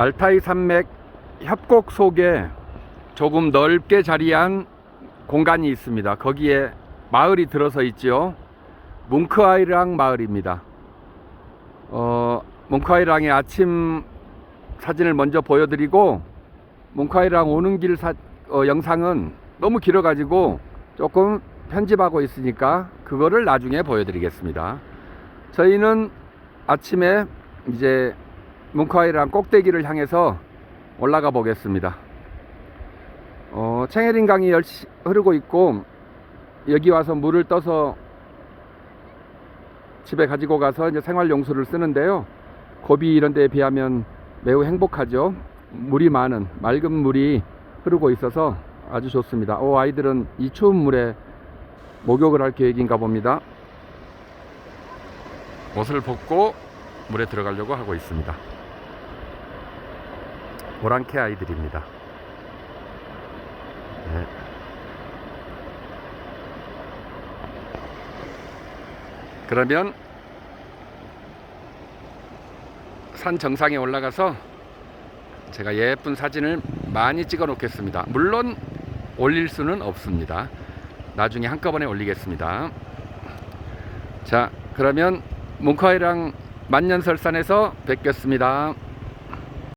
알타이 산맥 협곡 속에 조금 넓게 자리한 공간이 있습니다. 거기에 마을이 들어서 있죠. 뭉크아이랑 마을입니다. 어, 뭉크아이랑의 아침 사진을 먼저 보여드리고 뭉크아이랑 오는 길 사, 어, 영상은 너무 길어가지고 조금 편집하고 있으니까 그거를 나중에 보여드리겠습니다. 저희는 아침에 이제 뭉크아이랑 꼭대기를 향해서 올라가 보겠습니다. 어, 챙해린 강이 흐르고 있고 여기 와서 물을 떠서 집에 가지고 가서 이제 생활용수를 쓰는데요. 고비 이런 데에 비하면 매우 행복하죠. 물이 많은 맑은 물이 흐르고 있어서 아주 좋습니다. 오, 아이들은 이 추운 물에 목욕을 할 계획인가 봅니다. 옷을 벗고 물에 들어가려고 하고 있습니다. 오랑캐 아이들입니다. 네. 그러면 산 정상에 올라가서 제가 예쁜 사진을 많이 찍어 놓겠습니다. 물론 올릴 수는 없습니다. 나중에 한꺼번에 올리겠습니다. 자, 그러면 뭉카이랑 만년설산에서 뵙겠습니다.